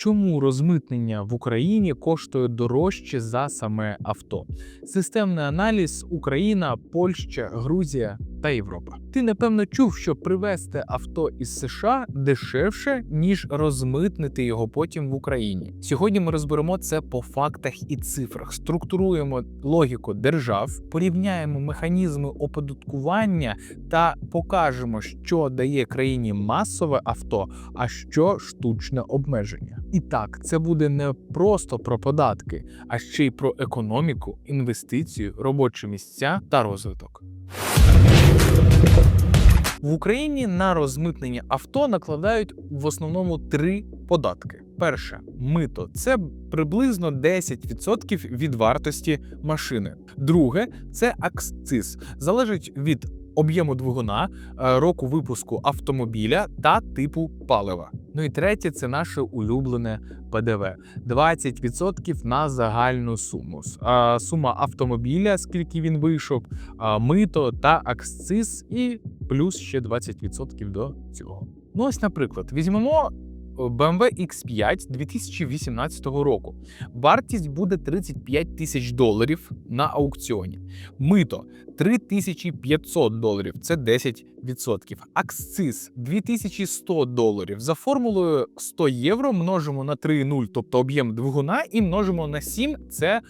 Чому розмитнення в Україні коштує дорожче за саме авто? Системний аналіз Україна, Польща, Грузія та Європа. Ти напевно чув, що привезти авто із США дешевше, ніж розмитнити його потім в Україні. Сьогодні ми розберемо це по фактах і цифрах, структуруємо логіку держав, порівняємо механізми оподаткування та покажемо, що дає країні масове авто, а що штучне обмеження. І так, це буде не просто про податки, а ще й про економіку, інвестицію, робочі місця та розвиток. В Україні на розмитнення авто накладають в основному три податки. Перше мито це приблизно 10% від вартості машини. Друге це акциз, залежить від об'єму двигуна, е, року випуску автомобіля та типу палива. Ну і третє це наше улюблене ПДВ 20% на загальну суму. Сума автомобіля, скільки він вийшов, мито та акциз, і плюс ще 20% до цього. Ну ось, наприклад, візьмемо. BMW X5 2018 року. Вартість буде 35 тисяч доларів на аукціоні. Мито 3500 доларів, це 10%. Акциз 2100 доларів. За формулою 100 євро множимо на 3,0, тобто об'єм двигуна, і множимо на 7, це е,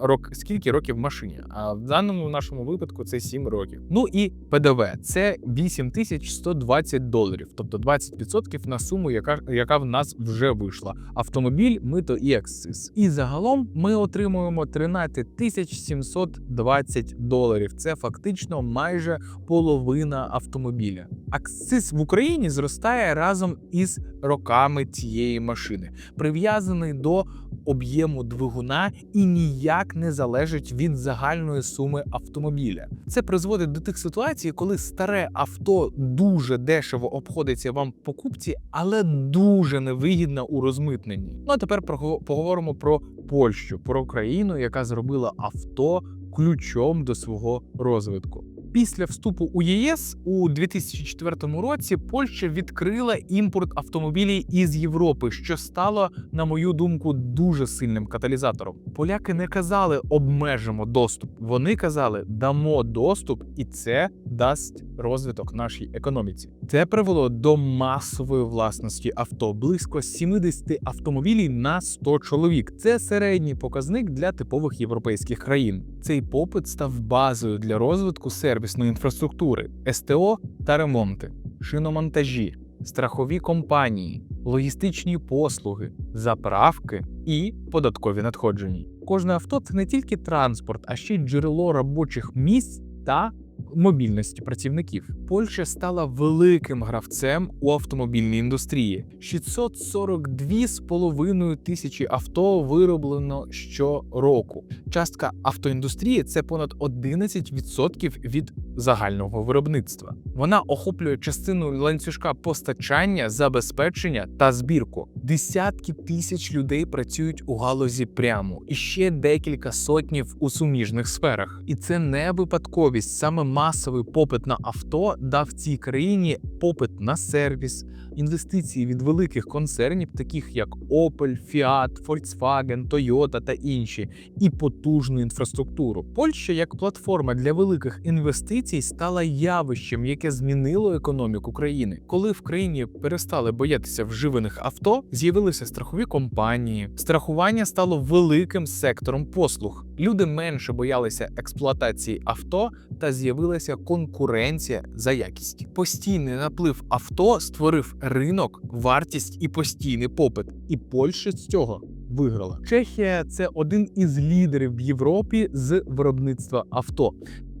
рок, скільки років в машині. А в даному нашому випадку це 7 років. Ну і ПДВ це 8120 доларів, тобто 20% на суму, яка, яка в нас вже вийшла. Автомобіль, мито і акциз. І загалом ми отримуємо 13 720 доларів. Це фактично майже половина автомобіля. Акциз в Україні зростає разом із роками цієї машини, прив'язаний до об'єму двигуна і ніяк не залежить від загальної суми автомобіля. Це призводить до тих ситуацій, коли старе авто дуже дешево обходиться вам в покупці, але дуже невигідно у розмитненні. Ну а тепер поговоримо про Польщу, про країну, яка зробила авто ключом до свого розвитку. Після вступу у ЄС у 2004 році Польща відкрила імпорт автомобілів із Європи, що стало, на мою думку, дуже сильним каталізатором. Поляки не казали обмежимо доступ. Вони казали дамо доступ, і це дасть розвиток нашій економіці. Це привело до масової власності авто близько 70 автомобілів на 100 чоловік. Це середній показник для типових європейських країн. Цей попит став базою для розвитку сервісної інфраструктури, СТО та ремонти, шиномонтажі, страхові компанії, логістичні послуги, заправки і податкові надходження. Кожне авто це не тільки транспорт, а ще й джерело робочих місць та мобільності працівників. Польща стала великим гравцем у автомобільній індустрії. 642,5 тисячі авто вироблено щороку. Частка автоіндустрії це понад 11% від загального виробництва. Вона охоплює частину ланцюжка постачання, забезпечення та збірку. Десятки тисяч людей працюють у галузі прямо, і ще декілька сотнів у суміжних сферах. І це не випадковість. Саме масовий попит на авто дав цій країні попит на сервіс, інвестиції від великих концернів, таких як Opel, Fiat, Volkswagen, Toyota та інші, і потужну інфраструктуру. Польща як платформа для великих інвестицій стала явищем, яке змінило економіку країни. Коли в країні перестали боятися вживаних авто, з'явилися страхові компанії. Страхування стало великим сектором послуг. Люди менше боялися експлуатації авто та з'явилася конкуренція за якість. Постійний наплив авто створив ринок, вартість і постійний попит. І Польща з цього виграла. Чехія це один із лідерів в Європі з виробництва авто.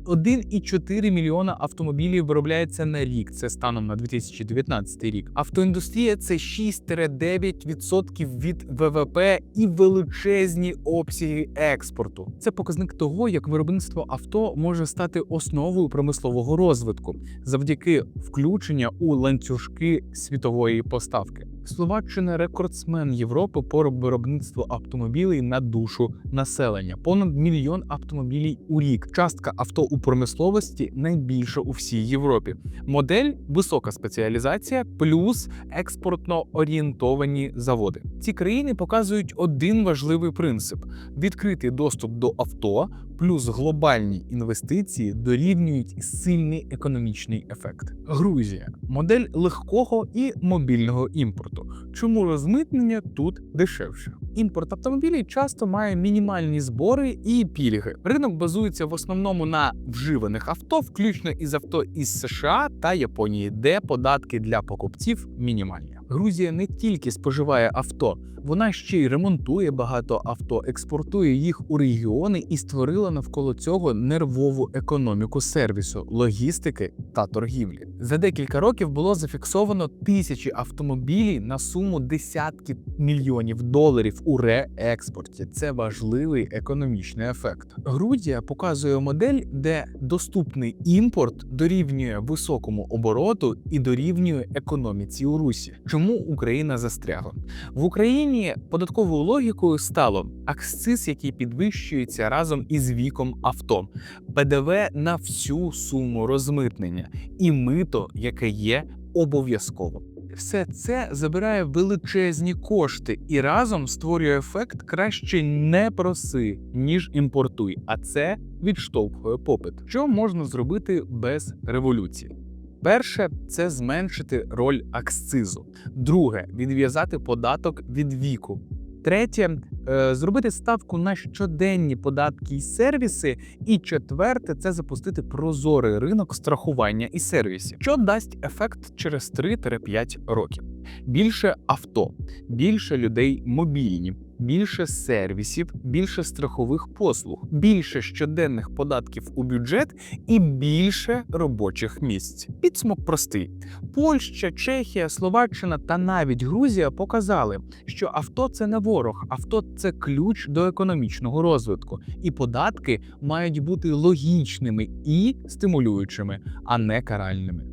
1,4 мільйона автомобілів виробляється на рік. Це станом на 2019 рік. Автоіндустрія це 6-9% від ВВП і величезні обсяги експорту. Це показник того, як виробництво авто може стати основою промислового розвитку завдяки включення у ланцюжки світової поставки. Словаччина рекордсмен Європи по виробництву автомобілей на душу населення. Понад мільйон автомобілів у рік. Частка авто у промисловості найбільша у всій Європі. Модель висока спеціалізація плюс експортно орієнтовані заводи. Ці країни показують один важливий принцип: відкритий доступ до авто плюс глобальні інвестиції дорівнюють сильний економічний ефект. Грузія модель легкого і мобільного імпорту. Чому розмитнення тут дешевше? Імпорт автомобілів часто має мінімальні збори і пільги. Ринок базується в основному на вживаних авто, включно із авто із США та Японії, де податки для покупців мінімальні. Грузія не тільки споживає авто, вона ще й ремонтує багато авто, експортує їх у регіони і створила навколо цього нервову економіку сервісу, логістики та торгівлі. За декілька років було зафіксовано тисячі автомобілів на суму десятки мільйонів доларів у реекспорті. Це важливий економічний ефект. Грузія показує модель, де доступний імпорт дорівнює високому обороту і дорівнює економіці у Русі. Чому Україна застрягла? В Україні податковою логікою стало акциз, який підвищується разом із віком авто, ПДВ на всю суму розмитнення і мито, яке є обов'язково. Все це забирає величезні кошти і разом створює ефект краще не проси, ніж імпортуй, а це відштовхує попит. Що можна зробити без революції? Перше це зменшити роль акцизу. Друге відв'язати податок від віку. Третє е, зробити ставку на щоденні податки і сервіси. І четверте це запустити прозорий ринок страхування і сервісів, що дасть ефект через 3-5 років. Більше авто, більше людей мобільні, більше сервісів, більше страхових послуг, більше щоденних податків у бюджет і більше робочих місць. Підсумок простий: Польща, Чехія, Словаччина та навіть Грузія показали, що авто це не ворог, авто це ключ до економічного розвитку, і податки мають бути логічними і стимулюючими, а не каральними.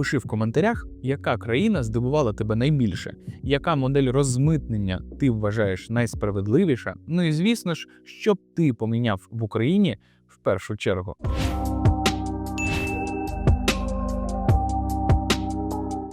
Пиши в коментарях, яка країна здивувала тебе найбільше, яка модель розмитнення ти вважаєш найсправедливіша. Ну і звісно ж, що б ти поміняв в Україні в першу чергу.